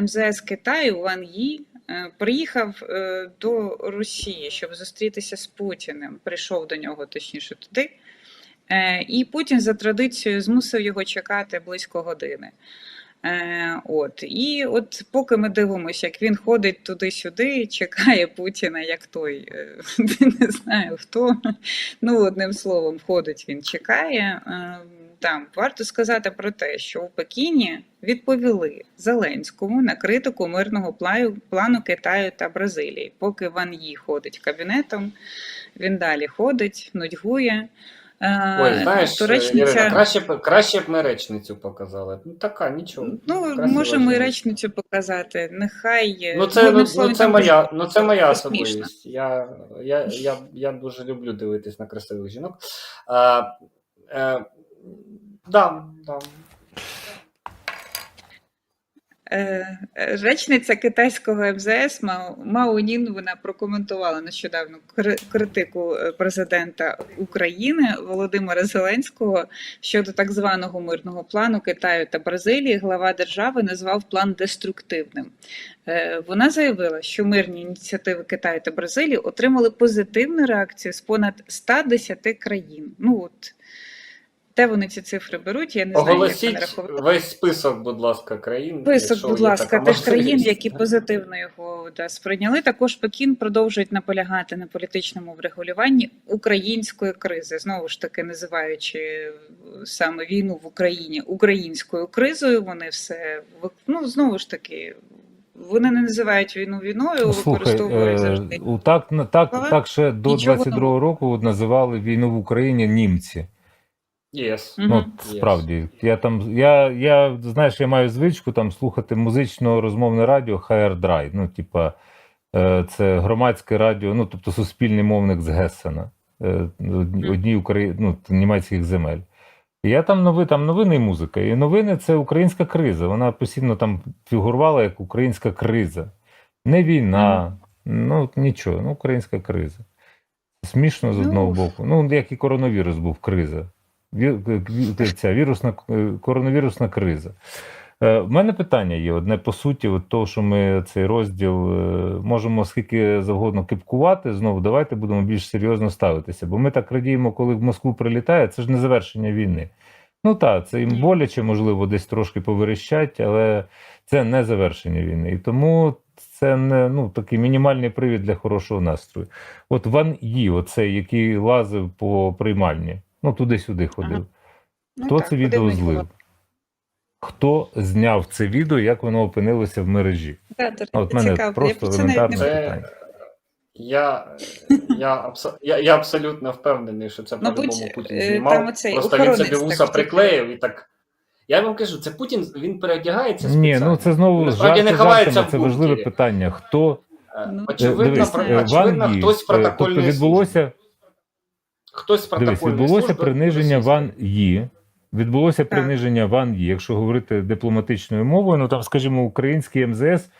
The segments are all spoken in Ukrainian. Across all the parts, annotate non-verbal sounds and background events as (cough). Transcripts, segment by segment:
МЗС Китаю Ван Ї е, приїхав е, до Росії, щоб зустрітися з Путіним. Прийшов до нього, точніше, туди. Е, І Путін за традицією змусив його чекати близько години. От і от поки ми дивимося, як він ходить туди-сюди, чекає Путіна, як той (laughs) не знаю хто. Ну, одним словом, ходить він, чекає. Там варто сказати про те, що у Пекіні відповіли Зеленському на критику мирного плану Китаю та Бразилії. Поки Ван Ї ходить кабінетом, він далі ходить, нудьгує. Е, Ой, знаєш, Туречниця- Ірина, краще б краще б ми речницю показали. Ну така, нічого. Ну, можемо і речницю показати. Нехай е, Ну це, ну, одним ну, це моя, ну це моя особливість. Я, я, я, я дуже люблю дивитись на красивих жінок. А, е, да, да. Е, Речниця китайського МЗС Мао Нін вона прокоментувала нещодавно критику е, президента України Володимира Зеленського щодо так званого мирного плану Китаю та Бразилії. Глава держави назвав план деструктивним. Е, Вона заявила, що мирні ініціативи Китаю та Бразилії отримали позитивну реакцію з понад 110 країн. Ну от де вони ці цифри беруть? Я не знаю, як вони Оголосіть весь список, будь ласка, країн. Список, якщо будь є ласка, така тих країн, можливість. які позитивно його да, сприйняли. Також Пекін продовжують наполягати на політичному врегулюванні української кризи, знову ж таки називаючи саме війну в Україні українською кризою. Вони все ну, знову ж таки. Вони не називають війну війною, Ну, Слухай, використовують е, завжди. у так, на- так, так ще до Нічого 22-го року називали війну в Україні німці. Yes. Ну, справді, я там, я, я, знаєш, я маю звичку там слухати музично розмовне радіо HR Dry. Ну, типа, е, це громадське радіо, ну, тобто суспільний мовник з Гессена, е, одні, одній Украї... ну, німецьких земель. І я там нови, там новини і музика. І новини це українська криза. Вона постійно там фігурувала як українська криза. Не війна, ну нічого, ну українська криза. Смішно з Ну, одного боку. Ну, як і коронавірус був криза. Ця вірусна е, коронавірусна криза. Е, В мене питання є одне по суті, от того, що ми цей розділ е, можемо скільки завгодно кипкувати. Знову давайте будемо більш серйозно ставитися. Бо ми так радіємо, коли в Москву прилітає, це ж не завершення війни. Ну так, це їм боляче, можливо, десь трошки поверещать, але це не завершення війни. І тому це не ну, такий мінімальний привід для хорошого настрою. От Ван Ї, оцей, який лазив по приймальні, ну туди-сюди ходив. Ага. Ну, Хто так, це відео подивись, злив? Хто зняв це відео, як воно опинилося в мережі? Да, От мене цікаво. просто елементарне не Це- питання. Я, я, абсо- я, я абсолютно впевнений, що це по-любому Путін е, знімав. оцей Просто він собі вуса приклеїв і так. Я вам кажу, це Путін він переодягається Ні, ну це знову жарти не ховається в це важливе питання. Хто Е, Ну, Очевидно, дивись, про- е, очевидно Ван хтось з е, тобто відбулося, Хтось з дивись, відбулося служби приниження. Ван Ї. Відбулося Так. приниження Ван Ї, якщо говорити дипломатичною мовою, ну там, скажімо, український МЗС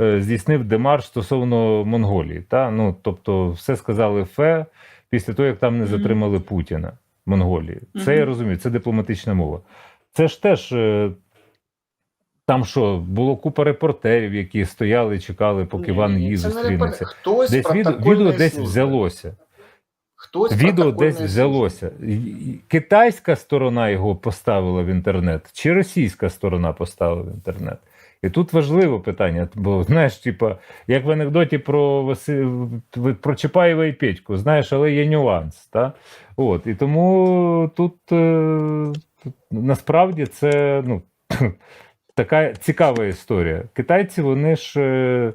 е, здійснив демарш стосовно Монголії. Та? Ну, тобто, все сказали фе після того, як там не затримали Путіна Монголії. Це Мгм. я розумію, це дипломатична мова. Це ж теж. е, Там що, було купа репортерів, які стояли, чекали, поки Ні, Ван ні, Ї зустрінеться. Хтось Десь відео, протокольної відео десь взялося. Хтось Відео десь взялося. Китайська сторона його поставила в інтернет, чи російська сторона поставила в інтернет. І тут важливе питання, бо знаєш, типа, як в анекдоті про Васи... про Чапаєва і Петьку, знаєш, але є нюанс. Та? От, і тому тут, е, тут насправді це ну, (clears throat) така цікава історія. Китайці, вони ж.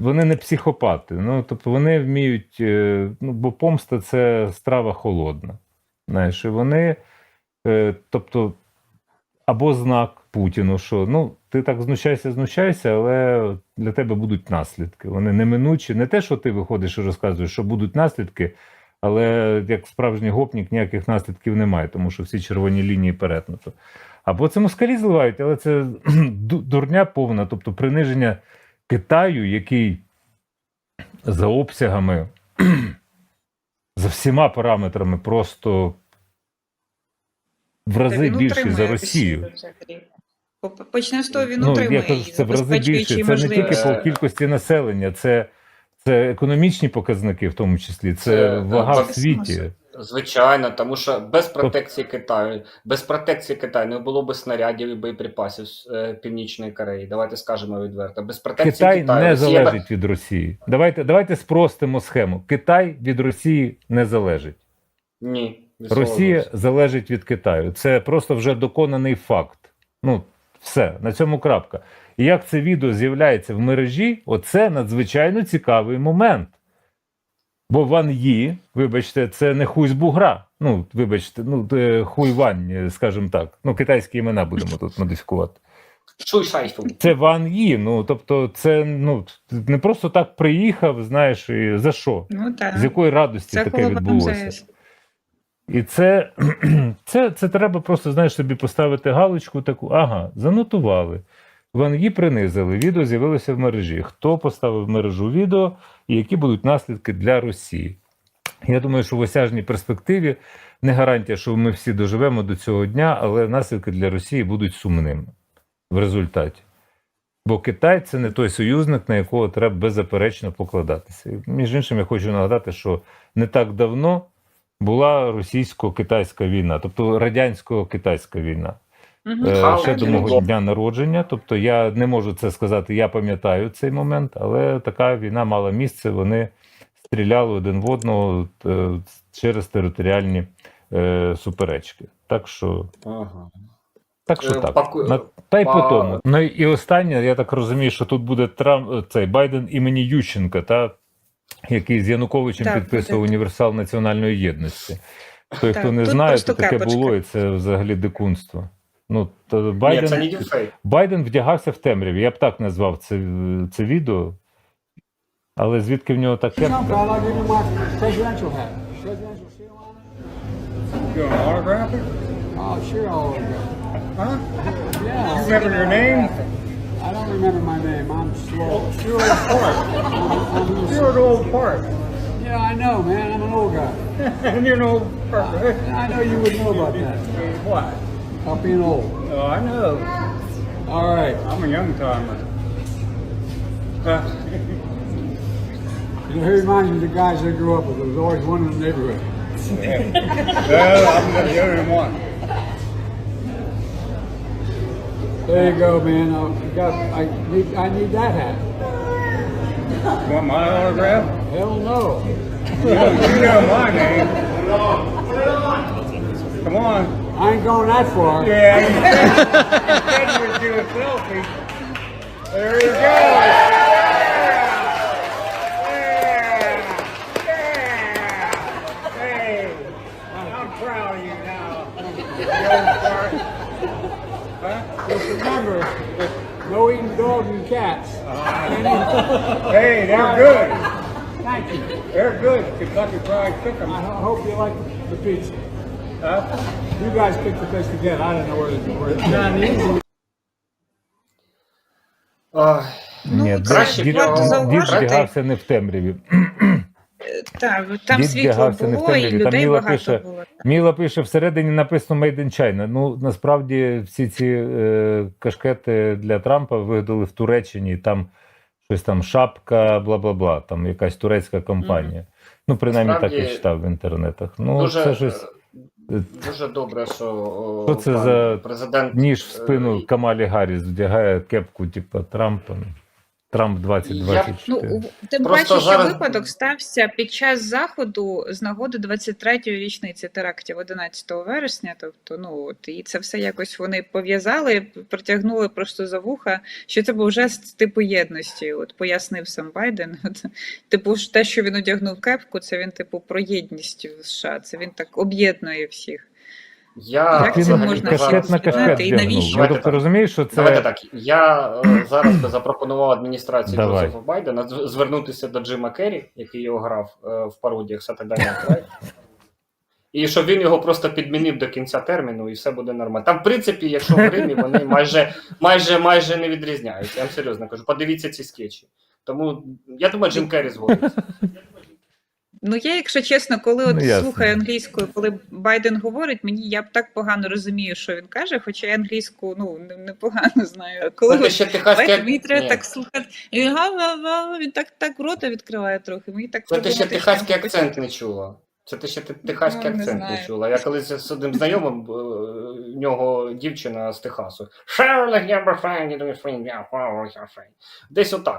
Вони не психопати. Ну, тобто вони вміють, е, ну, бо помста це страва холодна. Знаєш, і вони, е, тобто, або знак Путіну, що ну, ти так знущайся, знущайся, але для тебе будуть наслідки. Вони неминучі. Не те, що ти виходиш і розказуєш, що будуть наслідки, але як справжній гопнік ніяких наслідків немає, тому що всі червоні лінії перетнуто. Або це москалі зливають, але це (clears throat) дурня повна, тобто приниження Китаю, який за обсягами, (clears throat) за всіма параметрами просто в рази більший за Росію. Почне з того, він Ну, утримує я кажу, це в рази більше. Це не тільки по кількості населення, це, це економічні показники, в тому числі, це, Це, вага е, в світі. Звичайно, тому що без протекції Китаю, без протекції Китаю не було б снарядів і боєприпасів з е, Північної Кореї. Давайте скажемо відверто. Без протекції Китай Китаю не Росія залежить від Росії. Давайте, давайте спростимо схему. Китай від Росії не залежить. Ні. Росія залежить від Китаю. Це просто вже доконаний факт. Ну, все, на цьому крапка. І як це відео з'являється в мережі, оце надзвичайно цікавий момент. Бо Ван Ї, вибачте, це не хуй з бугра. Ну, вибачте, ну, е, хуй Вань, е, скажімо так. Ну, китайські імена будемо тут модифікувати. Це Ван Ї. Ну, тобто, це ну, не просто так приїхав, знаєш, і за що? Ну, так. З якої радості Це таке відбулося? МЗС. І це, (clears throat) це, це треба просто, знаєш, собі поставити галочку таку, ага, занотували. Вангі принизили, відео з'явилося в мережі. Хто поставив в мережу відео і які будуть наслідки для Росії? Я думаю, що в осяжній перспективі не гарантія, що ми всі доживемо до цього дня, але наслідки для Росії будуть сумними в результаті. Бо Китай це не той союзник, на якого треба беззаперечно покладатися. Між іншим, я хочу нагадати, що не так давно була російсько-китайська війна, тобто радянсько-китайська війна. Михайло ще до мого дня народження. Тобто я не можу це сказати, я пам'ятаю цей момент, але така війна мала місце. Вони стріляли один в одного е, через територіальні е, суперечки. Так що, Ага. так що так. паку- На, та й по тому. Ну і останнє, я так розумію, що тут буде Трамп, цей Байден імені Ющенка, та, який з Януковичем Так, підписував буде. універсал національної єдності. Той, Так, хто не тут знає, то таке було, і це взагалі дикунство. Ну, то Ні, Байден, це не діфейк. Байден вдягався в темряві. Я б так назвав це, це відео. Але звідки в нього таке? Jump out, I'll give you my presidential hat. Presidential seal on it? You want to autograph it? Oh, sure, I'll autograph it. Huh? Yeah, You I'll- remember your name? I don't remember my name. I'm slow. Stuart Park. I'm a little Stuart Old Park. Yeah, I know, man. I'm an old guy. and you know Park, right? And I know you would know about that. What? About being old. Oh, I know. All right. I'm a young timer. (laughs) You know, he reminds me of the guys I grew up with. There was always one in the neighborhood. well, I'm the only one. There you go, man. Uh, I got. I need. I need that hat. Want my autograph? Hell no. You know, you know my name. Come on. I ain't going that far. Yeah, you said, you said you would do a selfie. There you go. Yeah. Yeah. Hey, I'm proud of you now. You old fart. Huh? Just remember, no eating dogs and cats. Uh-huh. Hey, they're good. Thank you. They're good. Kentucky Fried Chicken. I hope you like the pizza. Huh? You guys picked the place to get. I didn't know where where it's not easy. Ой, Ну, Ні, це краще дід, варто дід зауважити. вдягався не в темряві. Так, там Дід світло вдягався не в було, і темряві. Там людей Міла багато пише, було. Міла пише, всередині написано Made in China. Ну, насправді всі ці е, кашкети для Трампа вигадали в Туреччині, там щось там шапка, бла бла бла, там якась турецька компанія. Ну, принаймні так Насправді, я читав в інтернетах. Ну, дуже, це щось е, дуже добре, що, Що це пан за президент ніж в спину е, Камалі Гарріс вдягає кепку, типу Трампа. Трамп 2024. Ну, у- тим паче, що зараз- випадок стався під час заходу з нагоди 23-ї річниці терактів 11 вересня. Тобто, ну от і це все якось вони пов'язали, притягнули просто за вуха, що це був жест типу єдності. От пояснив сам Байден. (laughs) От, типу, ж те, що він одягнув кепку, це він типу про єдність в США. Це він так об'єднує всіх. Я Як це можна кашкет на кашкет і навіщо? Ну, тобто розумієш, що це Давайте так. Я е, (clears throat) зараз би запропонував адміністрації Давай. Джозефа Байдена з- звернутися до Джима Керрі, який його грав е, в пародіях Saturday Night Live. І щоб він його просто підмінив до кінця терміну, і все буде нормально. Там, в принципі, якщо в Римі вони майже, майже, майже не відрізняються. Я вам серйозно кажу, подивіться ці скетчі. Тому я думаю, Джим Керрі згодиться. Ну, я, якщо чесно, коли от Ну, слухаю англійською, коли Байден говорить, мені я б так погано розумію, що він каже, хоча я англійську ну непогано знаю. Коли Ну, ти от ще техаський Байден, мені треба Ні. так слухати, і він га-га-га, він так так рота відкриває трохи. Мені так Це ти ще техаський акцент не чула. Це ти ще те- техаський Ну, акцент не знаю. чула. Я колись з одним знайомим, е, в нього дівчина з Техасу. Десь отак.